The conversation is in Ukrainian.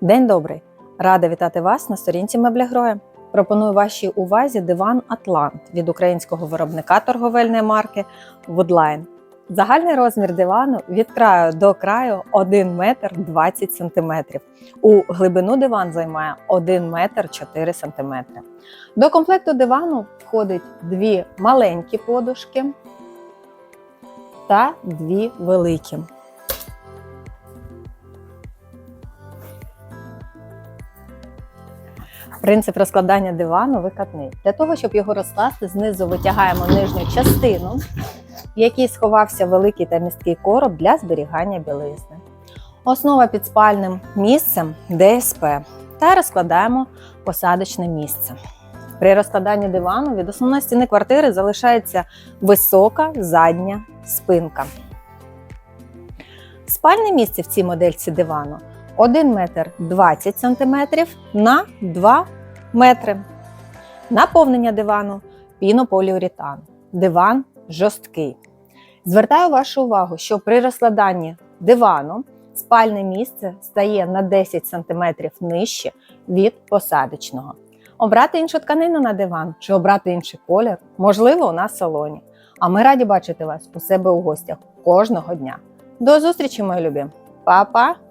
День добрий! Рада вітати вас на сторінці Мебля Гроя. Пропоную вашій увазі диван Атлант від українського виробника торговельної марки Woodline. Загальний розмір дивану від краю до краю 1 метр 20 сантиметрів. У глибину диван займає 1 метр 4 сантиметри. До комплекту дивану входить дві маленькі подушки та дві великі. Принцип розкладання дивану викатний. Для того, щоб його розкласти, знизу витягаємо нижню частину, в якій сховався великий та місткий короб для зберігання білизни. Основа під спальним місцем ДСП та розкладаємо посадочне місце. При розкладанні дивану від основної стіни квартири залишається висока задня спинка. Спальне місце в цій модельці дивану 1 метр 20 см на 2 метри. Наповнення дивану пінополіуретан. Диван жорсткий. Звертаю вашу увагу, що при розкладанні дивану спальне місце стає на 10 см нижче від посадочного. Обрати іншу тканину на диван чи обрати інший колір можливо у нас в салоні. А ми раді бачити вас у себе у гостях кожного дня. До зустрічі, мої любі! Па-па!